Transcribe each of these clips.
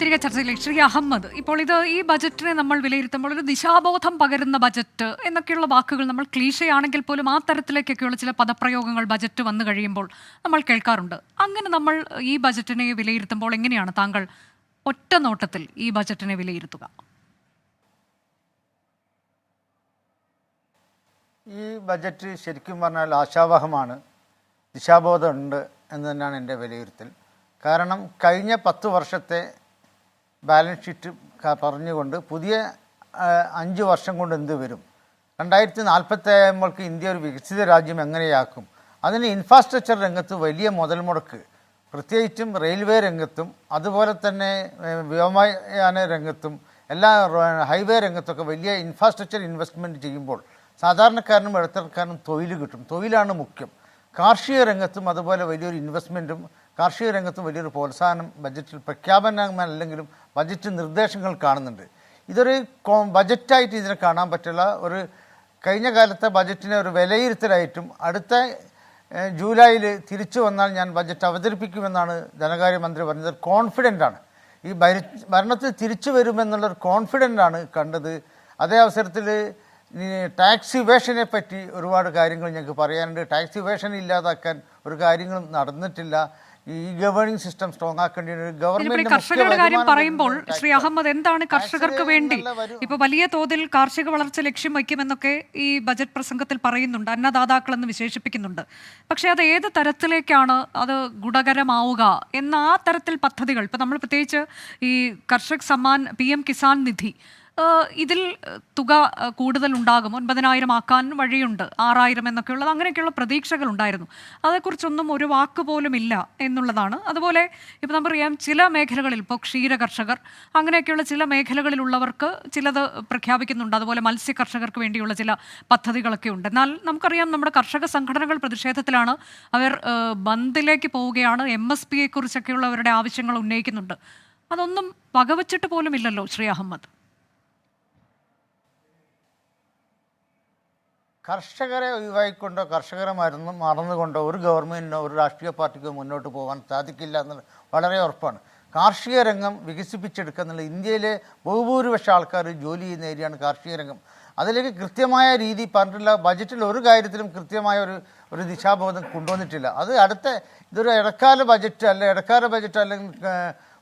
തിരികെ ചർച്ചയിലേക്ക് ശ്രീ അഹമ്മദ് ഇപ്പോൾ ഇത് ഈ ബജറ്റിനെ നമ്മൾ വിലയിരുത്തുമ്പോൾ ഒരു ദിശാബോധം പകരുന്ന ബജറ്റ് എന്നൊക്കെയുള്ള വാക്കുകൾ നമ്മൾ ക്ലീശയാണെങ്കിൽ പോലും ആ തരത്തിലേക്കൊക്കെയുള്ള ചില പദപ്രയോഗങ്ങൾ ബജറ്റ് വന്നു കഴിയുമ്പോൾ നമ്മൾ കേൾക്കാറുണ്ട്. അങ്ങനെ നമ്മൾ ഈ ബജറ്റിനെ വിലയിരുത്തുമ്പോൾ എങ്ങനെയാണ് താങ്കൾ ഒറ്റ നോട്ടത്തിൽ ഈ ബജറ്റിനെ വിലയിരുത്തുക? ഈ ബജറ്റ് ശരിക്കും പറഞ്ഞാൽ ആശാവഹമാണ്. ദിശാബോധമുണ്ട് എന്ന് തന്നെയാണ് എന്റെ വിലയിരുത്തൽ. കാരണം കഴിഞ്ഞ പത്ത് വർഷത്തെ ബാലൻസ് ഷീറ്റ് പറഞ്ഞുകൊണ്ട് പുതിയ അഞ്ച് വർഷം കൊണ്ട് എന്ത് വരും? രണ്ടായിരത്തി നാൽപ്പത്തി ആകുമ്പോൾക്ക് ഇന്ത്യ ഒരു വികസിത രാജ്യം എങ്ങനെയാക്കും? അതിന് ഇൻഫ്രാസ്ട്രക്ചർ രംഗത്ത് വലിയ മുതൽ മുടക്ക് പ്രത്യേകിച്ചും റെയിൽവേ രംഗത്തും അതുപോലെ തന്നെ വ്യോമയാന രംഗത്തും എല്ലാ ഹൈവേ രംഗത്തൊക്കെ വലിയ ഇൻഫ്രാസ്ട്രക്ചർ ഇൻവെസ്റ്റ്മെന്റ് ചെയ്യുമ്പോൾ സാധാരണക്കാരനും ഇടത്തരക്കാരനും തൊഴിൽ കിട്ടും. തൊഴിലാണ് മുഖ്യം. കാർഷിക രംഗത്തും അതുപോലെ വലിയൊരു ഇൻവെസ്റ്റ്മെന്റും കാർഷിക രംഗത്തും വലിയൊരു പ്രോത്സാഹനം ബജറ്റിൽ പ്രഖ്യാപനമല്ലെങ്കിലും ബജറ്റ് നിർദ്ദേശങ്ങൾ കാണുന്നുണ്ട്. ഇതൊരു ബജറ്റായിട്ട് ഇതിനെ കാണാൻ പറ്റുള്ള ഒരു കഴിഞ്ഞ കാലത്തെ ബജറ്റിനെ ഒരു വിലയിരുത്തലായിട്ടും അടുത്ത ജൂലൈയിൽ തിരിച്ചു വന്നാൽ ഞാൻ ബജറ്റ് അവതരിപ്പിക്കുമെന്നാണ് ധനകാര്യമന്ത്രി പറഞ്ഞത്. കോൺഫിഡന്റ് ആണ്. ഈ ഭരി- ഭരണത്തിൽ തിരിച്ചു വരുമെന്നുള്ളൊരു കോൺഫിഡന്റ് ആണ് കണ്ടത്. അതേ അവസരത്തിൽ ടാക്സ് ഇവേഷനെ പറ്റി ഒരുപാട് കാര്യങ്ങൾ ഞങ്ങൾക്ക് പറയാനുണ്ട്. ടാക്സ് ഇവേഷൻ ഇല്ലാതാക്കാൻ ഒരു കാര്യങ്ങളും നടന്നിട്ടില്ല. ഈ ഗവേണിംഗ് സിസ്റ്റം സ്ട്രോങ് ആക്കേണ്ടി ഗവൺമെന്റ് കർഷകരുടെ കാര്യം പറയുമ്പോൾ ശ്രീ അഹമ്മദ് എന്താണ് കർഷകർക്ക് വേണ്ടി? ഇപ്പൊ വലിയ തോതിൽ കാർഷിക വളർച്ച ലക്ഷ്യം വയ്ക്കുമെന്നൊക്കെ ഈ ബജറ്റ് പ്രസംഗത്തിൽ പറയുന്നുണ്ട്. അന്നദാതാക്കൾ എന്ന് വിശേഷിപ്പിക്കുന്നുണ്ട്. പക്ഷെ അത് ഏത് തരത്തിലേക്കാണ് അത് ഗുണകരമാവുക എന്ന ആ തരത്തിൽ പദ്ധതികൾ ഇപ്പൊ നമ്മൾ പ്രത്യേകിച്ച് ഈ കർഷക് സമ്മാൻ പി എം കിസാൻ നിധി ഇതിൽ തുക കൂടുതൽ ഉണ്ടാകും ഒൻപതിനായിരം ആക്കാൻ വഴിയുണ്ട്. ആറായിരം എന്നൊക്കെയുള്ളത് അങ്ങനെയൊക്കെയുള്ള പ്രതീക്ഷകൾ ഉണ്ടായിരുന്നു അതേക്കുറിച്ചൊന്നും ഒരു വാക്ക് പോലും ഇല്ല എന്നുള്ളതാണ്. അതുപോലെ ഇപ്പം നമുക്കറിയാം ചില മേഖലകളിൽ ഇപ്പോൾ ക്ഷീര കർഷകർ അങ്ങനെയൊക്കെയുള്ള ചില മേഖലകളിലുള്ളവർക്ക് ചിലത് പ്രഖ്യാപിക്കുന്നുണ്ട്. അതുപോലെ മത്സ്യ കർഷകർക്ക് വേണ്ടിയുള്ള ചില പദ്ധതികളൊക്കെ ഉണ്ട്. എന്നാൽ നമുക്കറിയാം നമ്മുടെ കർഷക സംഘടനകൾ പ്രതിഷേധത്തിലാണ് അവർ ബന്ദിലേക്ക് പോവുകയാണ്. എം എസ് പിയെക്കുറിച്ചൊക്കെയുള്ളവരുടെ ആവശ്യങ്ങൾ ഉന്നയിക്കുന്നുണ്ട്. അതൊന്നും വകവച്ചിട്ട് പോലും ഇല്ലല്ലോ ശ്രീ അഹമ്മദ്. കർഷകരെ ഒഴിവാക്കിക്കൊണ്ടോ കർഷകരെ മരുന്ന് മറന്നുകൊണ്ടോ ഒരു ഗവൺമെന്റിനോ ഒരു രാഷ്ട്രീയ പാർട്ടിക്കോ മുന്നോട്ട് പോകാൻ സാധിക്കില്ല എന്നുള്ളത് വളരെ ഉറപ്പാണ്. കാർഷിക രംഗം വികസിപ്പിച്ചെടുക്കുക ഇന്ത്യയിലെ ബഹുഭൂരിപക്ഷ ആൾക്കാർ ജോലി ചെയ്യുന്ന ഏരിയയാണ് കാർഷിക രംഗം. അതിലേക്ക് കൃത്യമായ രീതി പറഞ്ഞിട്ടില്ല ബജറ്റിൽ ഒരു കാര്യത്തിലും കൃത്യമായ ഒരു ഒരു ദിശാബോധം കൊണ്ടുവന്നിട്ടില്ല. അത് അടുത്ത ഇതൊരു ഇടക്കാല ബജറ്റ് അല്ല ഇടക്കാല ബജറ്റ് അല്ലെങ്കിൽ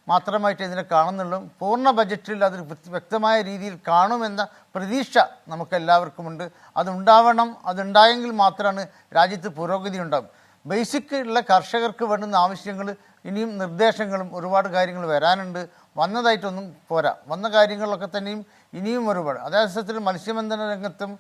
മാത്രമായിട്ട് ഇതിനെ കാണുന്നുള്ളൂ. പൂർണ ബജറ്റിൽ അത് വ്യക്തമായ രീതിയിൽ കാണുമെന്ന പ്രതീക്ഷ നമുക്കെല്ലാവർക്കുമുണ്ട്. അതുണ്ടാവണം അതുണ്ടായെങ്കിൽ മാത്രമാണ് രാജ്യത്ത് പുരോഗതി ഉണ്ടാകും ബേസിക് ഉള്ള കർഷകർക്ക് വേണ്ടുന്ന ആവശ്യങ്ങൾ ഇനിയും നിർദ്ദേശങ്ങളും ഒരുപാട് കാര്യങ്ങൾ വരാനുണ്ട്. വന്നതായിട്ടൊന്നും പോരാ. വന്ന കാര്യങ്ങളിലൊക്കെ തന്നെയും ഇനിയും ഒരുപാട്. അതേസത്തിൽ മത്സ്യബന്ധന രംഗത്തും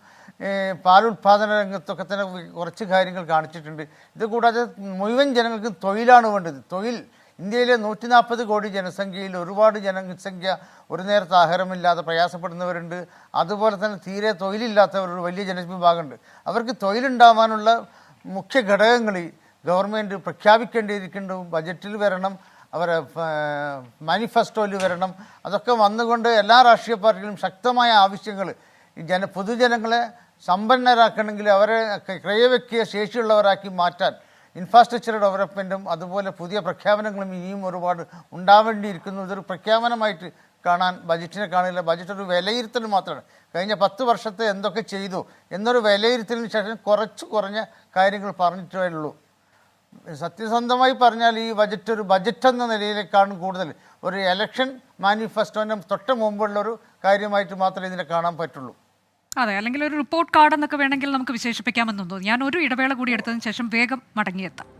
പാലുൽപാദന രംഗത്തൊക്കെ തന്നെ കുറച്ച് കാര്യങ്ങൾ കാണിച്ചിട്ടുണ്ട്. ഇത് കൂടാതെ മുഴുവൻ ജനങ്ങൾക്കും തൊഴിലാണ് വേണ്ടത്. തൊഴിൽ ഇന്ത്യയിലെ നൂറ്റി നാൽപ്പത് കോടി ജനസംഖ്യയിൽ ഒരുപാട് ജനസംഖ്യ ഒരു നേരത്തെ ആഹാരമില്ലാതെ പ്രയാസപ്പെടുന്നവരുണ്ട്. അതുപോലെ തന്നെ തീരെ തൊഴിലില്ലാത്തവർ ഒരു വലിയ ജനവിഭാഗമുണ്ട്. അവർക്ക് തൊഴിലുണ്ടാവാനുള്ള മുഖ്യ ഘടകങ്ങൾ ഗവൺമെന്റ് പ്രഖ്യാപിക്കേണ്ടിയിരിക്കുന്നു. ബജറ്റിൽ വരണം അവരെ മാനിഫെസ്റ്റോയിൽ വരണം. അതൊക്കെ വന്നുകൊണ്ട് എല്ലാ രാഷ്ട്രീയ പാർട്ടികളും ശക്തമായ ആവശ്യങ്ങൾ ജന പൊതുജനങ്ങളെ സമ്പന്നരാക്കണമെങ്കിൽ അവരെ ക്രയവെക്കിയ ശേഷിയുള്ളവരാക്കി മാറ്റാൻ ഇൻഫ്രാസ്ട്രക്ചർ ഡെവലപ്മെന്റും അതുപോലെ പുതിയ പ്രഖ്യാപനങ്ങളും ഇനിയും ഒരുപാട് ഉണ്ടാവേണ്ടിയിരിക്കുന്നു. ഇതൊരു പ്രഖ്യാപനമായിട്ട് കാണാൻ ബജറ്റിനെ കാണില്ല. ബജറ്റ് ഒരു വിലയിരുത്തൽ മാത്രമാണ്. കഴിഞ്ഞ പത്ത് വർഷത്തെ എന്തൊക്കെ ചെയ്തു എന്നൊരു വിലയിരുത്തലിന് ശേഷം കുറച്ച് കുറഞ്ഞ കാര്യങ്ങൾ പറഞ്ഞിട്ടേ ഉള്ളൂ. സത്യസന്ധമായി പറഞ്ഞാൽ ഈ ബജറ്റ് ഒരു ബജറ്റ് എന്ന നിലയിലേക്കാണ് കൂടുതൽ. ഒരു എലക്ഷൻ മാനിഫെസ്റ്റോന്റെ തൊട്ട് മുമ്പുള്ളൊരു കാര്യമായിട്ട് മാത്രമേ ഇതിനെ കാണാൻ പറ്റുള്ളൂ. അതെ അല്ലെങ്കിൽ ഒരു റിപ്പോർട്ട് കാർഡ് എന്നൊക്കെ വേണമെങ്കിൽ നമുക്ക് വിശേഷിപ്പിക്കാമെന്ന് തോന്നുന്നു. ഞാൻ ഒരു ഇടവേള കൂടി എടുത്തതിന് ശേഷം വേഗം മടങ്ങിയെത്താം.